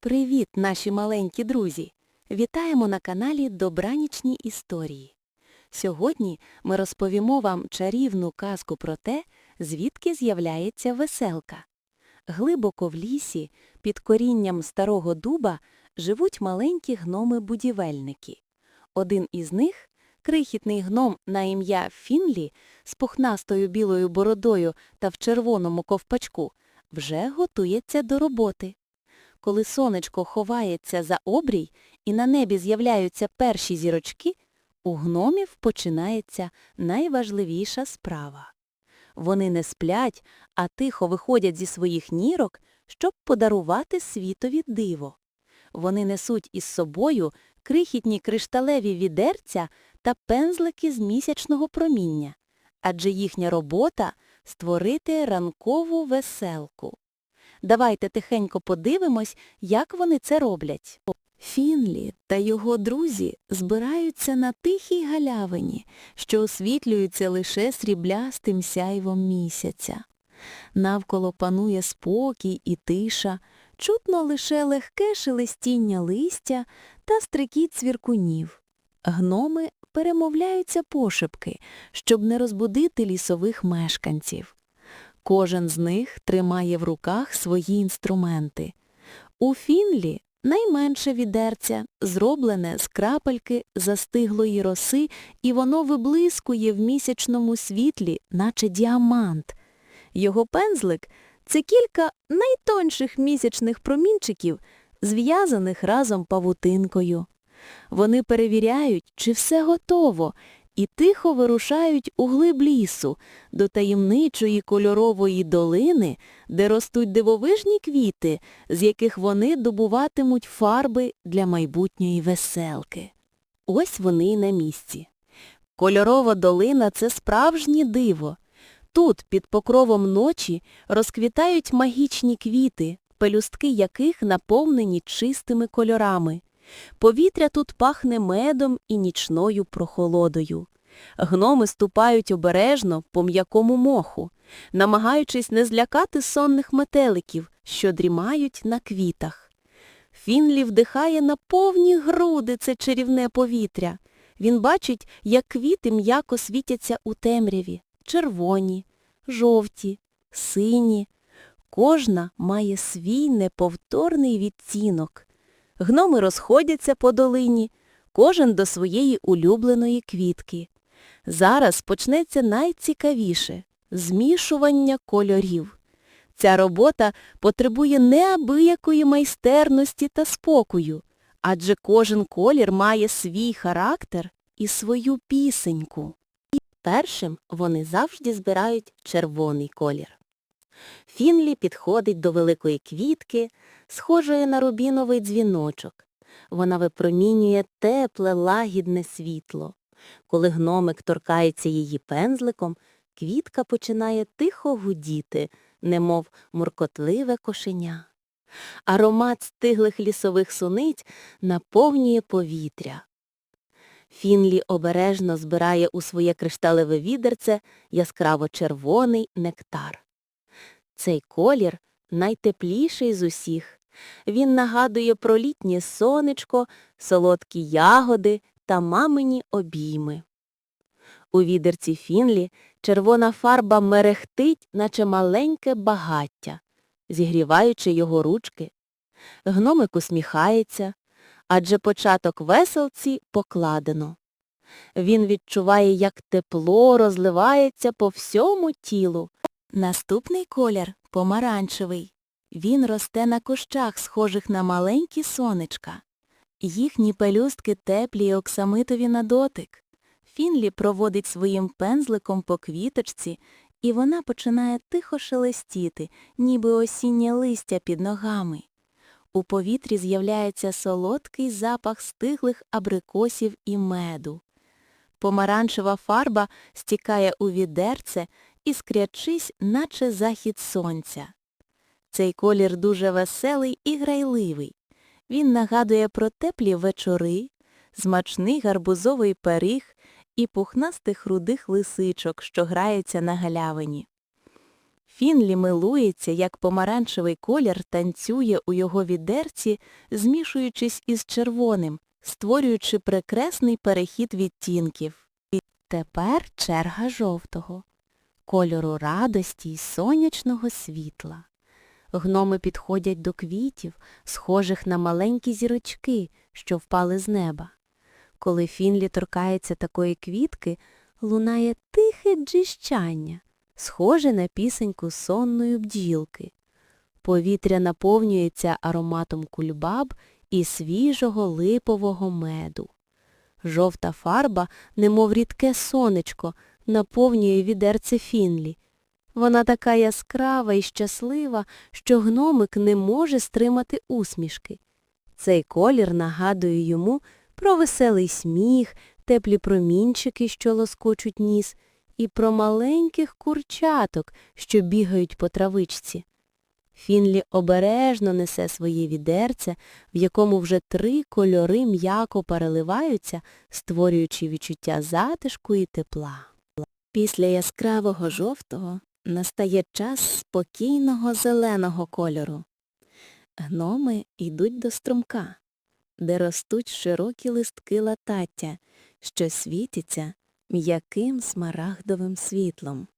Привіт, наші маленькі друзі! Вітаємо на каналі Добранічні історії. Сьогодні ми розповімо вам чарівну казку про те, звідки з'являється веселка. Глибоко в лісі, під корінням старого дуба, живуть маленькі гноми-будівельники. Один із них, крихітний гном на ім'я Фінлі, з пухнастою білою бородою та в червоному ковпачку, вже готується до роботи. Коли сонечко ховається за обрій і на небі з'являються перші зірочки, у гномів починається найважливіша справа. Вони не сплять, а тихо виходять зі своїх нірок, щоб подарувати світові диво. Вони несуть із собою крихітні кришталеві відерця та пензлики з місячного проміння, адже їхня робота – створити ранкову веселку. Давайте тихенько подивимось, як вони це роблять. Фінлі та його друзі збираються на тихій галявині, що освітлюється лише сріблястим сяйвом місяця. Навколо панує спокій і тиша, чутно лише легке шелестіння листя та стрикіт цвіркунів. Гноми перемовляються пошепки, щоб не розбудити лісових мешканців. Кожен з них тримає в руках свої інструменти. У Фінлі найменше відерця, зроблене з крапельки застиглої роси, і воно виблискує в місячному світлі, наче діамант. Його пензлик – це кілька найтонших місячних промінчиків, зв'язаних разом павутинкою. Вони перевіряють, чи все готово, і тихо вирушають у глиб лісу, до таємничої кольорової долини, де ростуть дивовижні квіти, з яких вони добуватимуть фарби для майбутньої веселки. Ось вони й на місці. Кольорова долина – це справжнє диво. Тут, під покровом ночі, розквітають магічні квіти, пелюстки яких наповнені чистими кольорами. Повітря тут пахне медом і нічною прохолодою. Гноми ступають обережно по м'якому моху, намагаючись не злякати сонних метеликів, що дрімають на квітах. Фінлі вдихає на повні груди це чарівне повітря. Він бачить, як квіти м'яко світяться у темряві, червоні, жовті, сині. Кожна має свій неповторний відтінок. Гноми розходяться по долині, кожен до своєї улюбленої квітки. Зараз почнеться найцікавіше – змішування кольорів. Ця робота потребує неабиякої майстерності та спокою, адже кожен колір має свій характер і свою пісеньку. І Першим вони завжди збирають червоний колір. Фінлі підходить до великої квітки, схожої на рубіновий дзвіночок. Вона випромінює тепле, лагідне світло. Коли гномик торкається її пензликом, квітка починає тихо гудіти, немов муркотливе кошеня. Аромат стиглих лісових суниць наповнює повітря. Фінлі обережно збирає у своє кришталеве відерце яскраво червоний нектар. Цей колір найтепліший з усіх. Він нагадує про літнє сонечко, солодкі ягоди та мамині обійми. У відерці Фінлі червона фарба мерехтить, наче маленьке багаття, зігріваючи його ручки. Гномик усміхається, адже початок веселці покладено. Він відчуває, як тепло розливається по всьому тілу. Наступний колір помаранчевий. Він росте на кущах, схожих на маленькі сонечка. Їхні пелюстки теплі й оксамитові на дотик. Фінлі проводить своїм пензликом по квіточці, і вона починає тихо шелестіти, ніби осіннє листя під ногами. У повітрі з'являється солодкий запах стиглих абрикосів і меду. Помаранчева фарба стікає у відерце, іскрячись, наче захід сонця. Цей колір дуже веселий і грайливий. Він нагадує про теплі вечори, смачний гарбузовий пиріг і пухнастих рудих лисичок, що граються на галявині. Фінлі милується, як помаранчевий колір танцює у його відерці, змішуючись із червоним, створюючи прекрасний перехід відтінків. І тепер черга жовтого, кольору радості й сонячного світла. Гноми підходять до квітів, схожих на маленькі зірочки, що впали з неба. Коли Фінлі торкається такої квітки, лунає тихе джищання, схоже на пісеньку сонної бджілки. Повітря наповнюється ароматом кульбаб і свіжого липового меду. Жовта фарба, немов рідке сонечко, наповнює відерце Фінлі. Вона така яскрава і щаслива, що гномик не може стримати усмішки. Цей колір нагадує йому про веселий сміх, теплі промінчики, що лоскочуть ніс, і про маленьких курчаток, що бігають по травичці. Фінлі обережно несе своє відерце, в якому вже три кольори м'яко переливаються, створюючи відчуття затишку і тепла. Після яскравого жовтого настає час спокійного зеленого кольору. Гноми йдуть до струмка, де ростуть широкі листки латаття, що світяться м'яким смарагдовим світлом.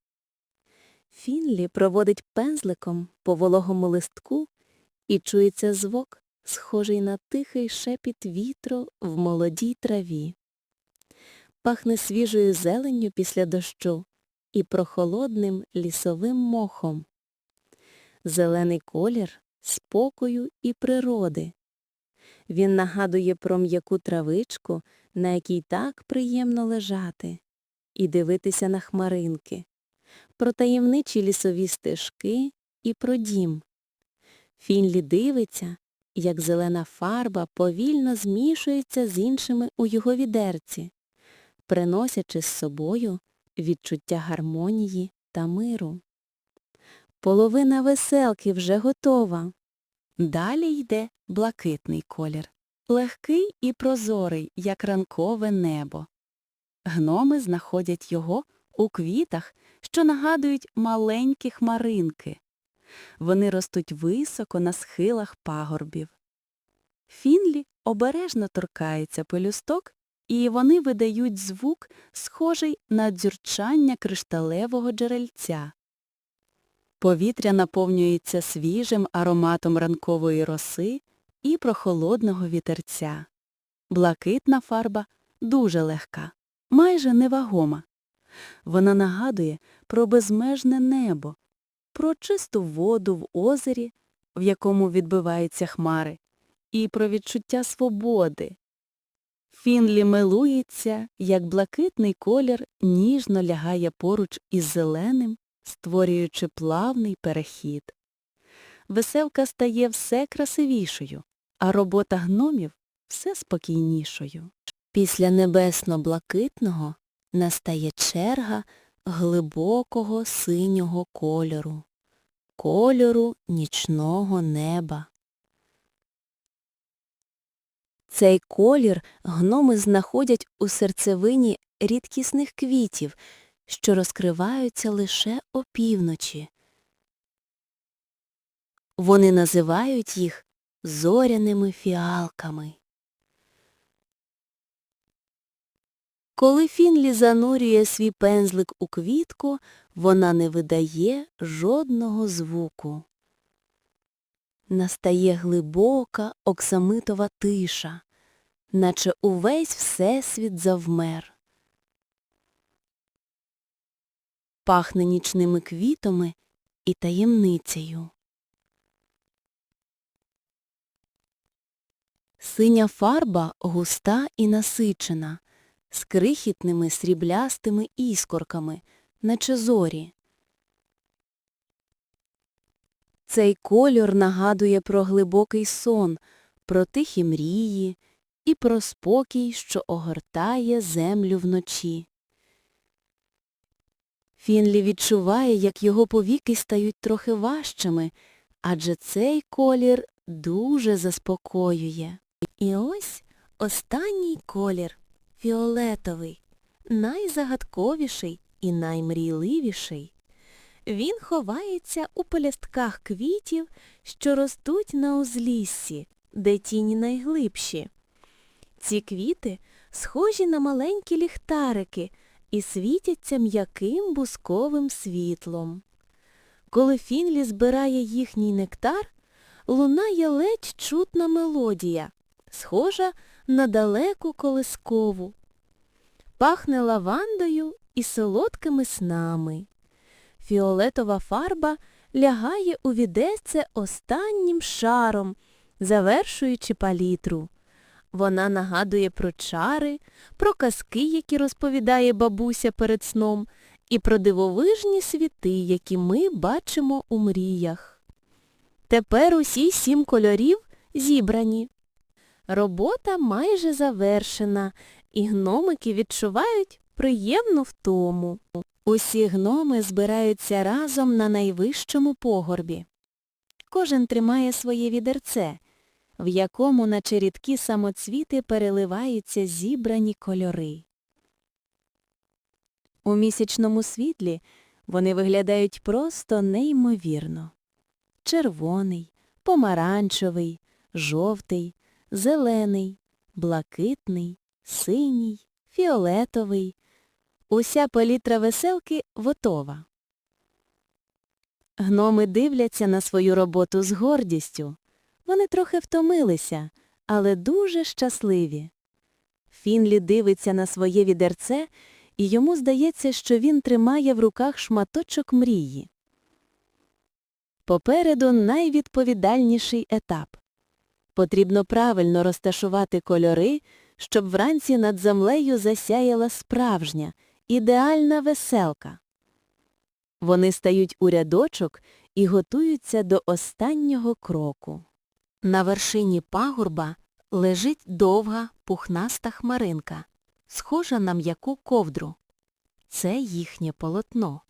Фінлі проводить пензликом по вологому листку і чується звук, схожий на тихий шепіт вітру в молодій траві. Пахне свіжою зеленню після дощу і прохолодним лісовим мохом. Зелений колір спокою і природи. Він нагадує про м'яку травичку, на якій так приємно лежати, і дивитися на хмаринки, про таємничі лісові стежки і про дім. Фінлі дивиться, як зелена фарба повільно змішується з іншими у його відерці, приносячи з собою відчуття гармонії та миру. Половина веселки вже готова. Далі йде блакитний колір, легкий і прозорий, як ранкове небо. Гноми знаходять його у квітах, що нагадують маленькі хмаринки. Вони ростуть високо на схилах пагорбів. Фінлі обережно торкається пелюсток, і вони видають звук, схожий на дзюрчання кришталевого джерельця. Повітря наповнюється свіжим ароматом ранкової роси і прохолодного вітерця. Блакитна фарба дуже легка, майже невагома. Вона нагадує про безмежне небо, про чисту воду в озері, в якому відбиваються хмари, і про відчуття свободи. Фінлі милується, як блакитний колір ніжно лягає поруч із зеленим, створюючи плавний перехід. Веселка стає все красивішою, а робота гномів все спокійнішою. Після небесно-блакитного настає черга глибокого синього кольору, кольору нічного неба. Цей колір гноми знаходять у серцевині рідкісних квітів, що розкриваються лише опівночі. Вони називають їх зоряними фіалками. Коли Фінлі занурює свій пензлик у квітку, вона не видає жодного звуку. Настає глибока оксамитова тиша, наче увесь всесвіт завмер. Пахне нічними квітами і таємницею. Синя фарба густа і насичена, з крихітними сріблястими іскорками, наче зорі. Цей кольор нагадує про глибокий сон, про тихі мрії і про спокій, що огортає землю вночі. Фінлі відчуває, як його повіки стають трохи важчими, адже цей колір дуже заспокоює. І ось останній колір фіолетовий, найзагадковіший і наймрійливіший. Він ховається у пелюстках квітів, що ростуть на узліссі, де тіні найглибші. Ці квіти схожі на маленькі ліхтарики і світяться м'яким бусковим світлом. Коли Фінлі збирає їхній нектар, лунає ледь чутна мелодія, схожа на далеку колискову. Пахне лавандою і солодкими снами. Фіолетова фарба лягає у відерце останнім шаром, завершуючи палітру. Вона нагадує про чари, про казки, які розповідає бабуся перед сном, і про дивовижні світи, які ми бачимо у мріях. Тепер усі сім кольорів зібрані. Робота майже завершена, і гномики відчувають приємну втому. Усі гноми збираються разом на найвищому погорбі. Кожен тримає своє відерце, в якому на черідкі самоцвіти переливаються зібрані кольори. У місячному світлі вони виглядають просто неймовірно. Червоний, помаранчевий, жовтий, зелений, блакитний, синій, фіолетовий. Уся палітра веселки готова. Гноми дивляться на свою роботу з гордістю. Вони трохи втомилися, але дуже щасливі. Фінлі дивиться на своє відерце, і йому здається, що він тримає в руках шматочок мрії. Попереду найвідповідальніший етап. Потрібно правильно розташувати кольори, щоб вранці над землею засяяла справжня, ідеальна веселка. Вони стають у рядочок і готуються до останнього кроку. На вершині пагорба лежить довга пухнаста хмаринка, схожа на м'яку ковдру. Це їхнє полотно.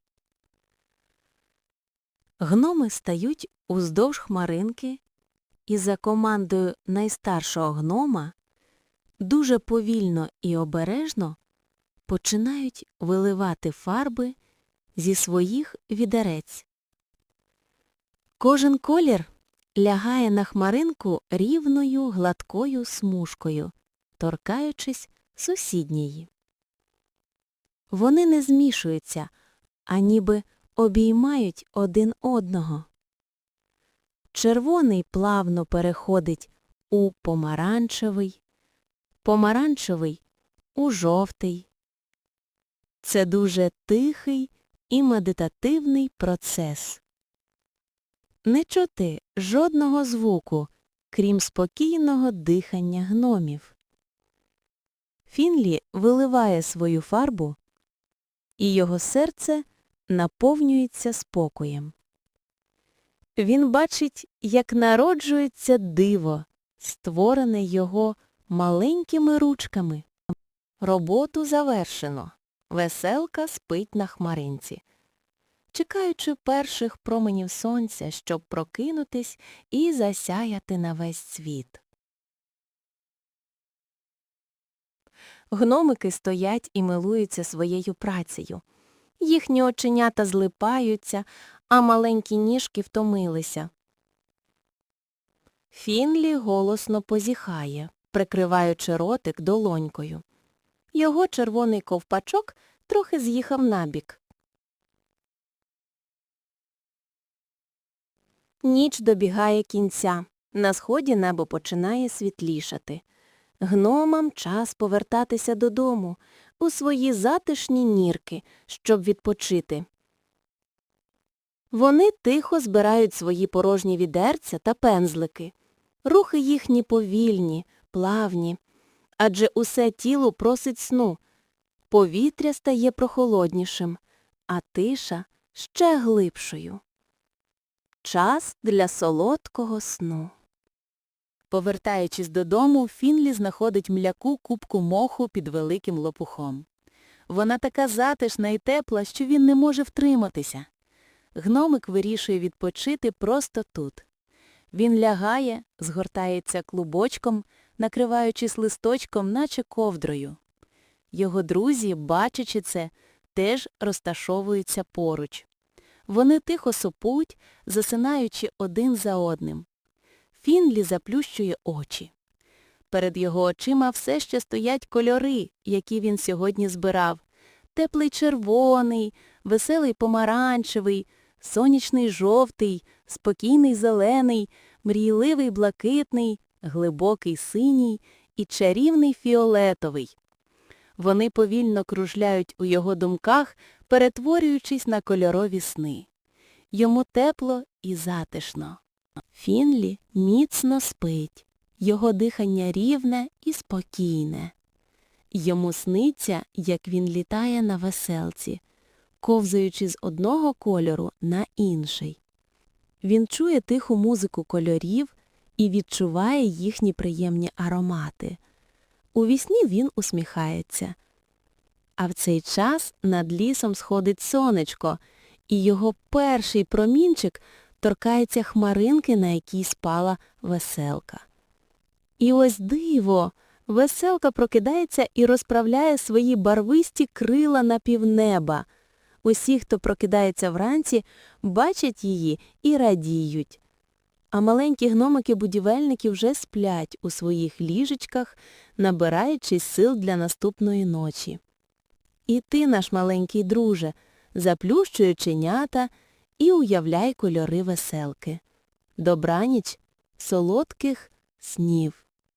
Гноми стають уздовж хмаринки і за командою найстаршого гнома дуже повільно і обережно починають виливати фарби зі своїх відерець. Кожен колір лягає на хмаринку рівною гладкою смужкою, торкаючись сусідньої. Вони не змішуються, а ніби обіймають один одного. Червоний плавно переходить у помаранчевий, помаранчевий у жовтий. Це дуже тихий і медитативний процес. Не чути жодного звуку, крім спокійного дихання гномів. Фінлі виливає свою фарбу, і його серце наповнюється спокоєм. Він бачить, як народжується диво, створене його маленькими ручками. Роботу завершено. Веселка спить на хмаринці, чекаючи перших променів сонця, щоб прокинутись і засяяти на весь світ. Гномики стоять і милуються своєю працею. Їхні оченята злипаються, а маленькі ніжки втомилися. Фінлі голосно позіхає, прикриваючи ротик долонькою. Його червоний ковпачок трохи з'їхав набік. Ніч добігає кінця. На сході небо починає світлішати. Гномам час повертатися додому, у свої затишні нірки, щоб відпочити. Вони тихо збирають свої порожні відерця та пензлики. Рухи їхні повільні, плавні, адже усе тіло просить сну. Повітря стає прохолоднішим, а тиша ще глибшою. Час для солодкого сну. Повертаючись додому, Фінлі знаходить м'яку кубку моху під великим лопухом. Вона така затишна і тепла, що він не може втриматися. Гномик вирішує відпочити просто тут. Він лягає, згортається клубочком, накриваючись листочком, наче ковдрою. Його друзі, бачачи це, теж розташовуються поруч. Вони тихо сопуть, засинаючи один за одним. Фінлі заплющує очі. Перед його очима все ще стоять кольори, які він сьогодні збирав. Теплий червоний, веселий помаранчевий, сонячний жовтий, спокійний зелений, мрійливий блакитний, глибокий синій і чарівний фіолетовий. Вони повільно кружляють у його думках, перетворюючись на кольорові сни. Йому тепло і затишно. Фінлі міцно спить, його дихання рівне і спокійне. Йому сниться, як він літає на веселці, ковзаючи з одного кольору на інший. Він чує тиху музику кольорів і відчуває їхні приємні аромати. У вісні він усміхається. А в цей час над лісом сходить сонечко, і його перший промінчик торкається хмаринки, на якій спала веселка. І ось диво! Веселка прокидається і розправляє свої барвисті крила на півнеба. Усі, хто прокидається вранці, бачать її і радіють. А маленькі гномики-будівельники вже сплять у своїх ліжечках, набираючись сил для наступної ночі. І ти, наш маленький друже, заплющуй оченята і уявляй кольори веселки. Добраніч, солодких снів.